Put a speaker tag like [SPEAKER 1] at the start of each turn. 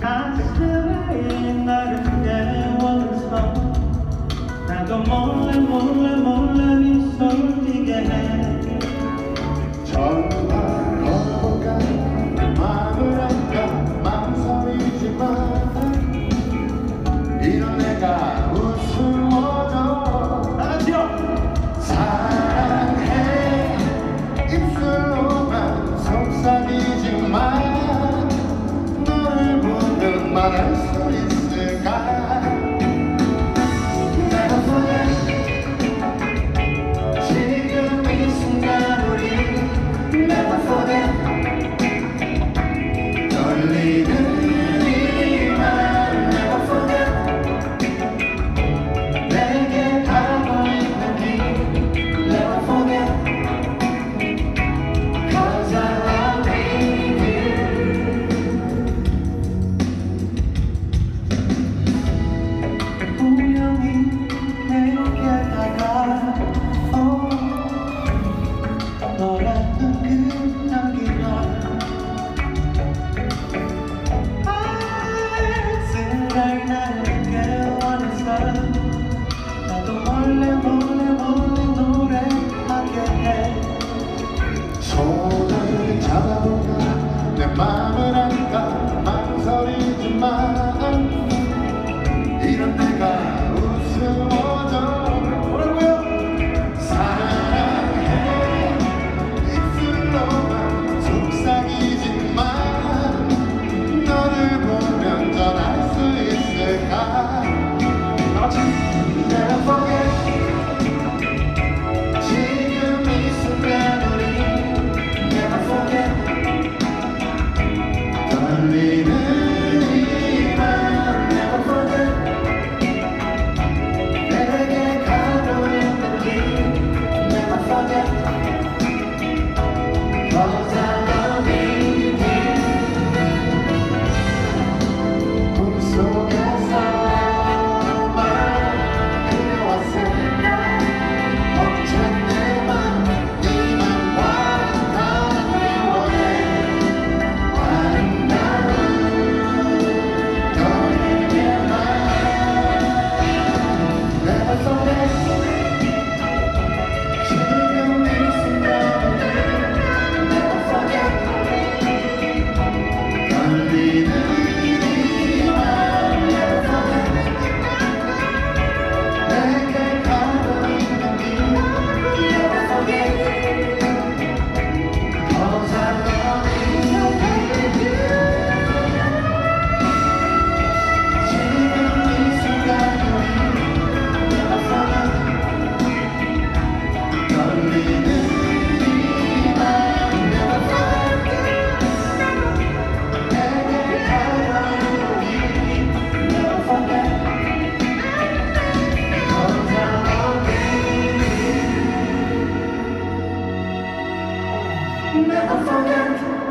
[SPEAKER 1] 가슴에 나는 내 원성 나도 몰래 몰래
[SPEAKER 2] para Father.
[SPEAKER 1] never forget.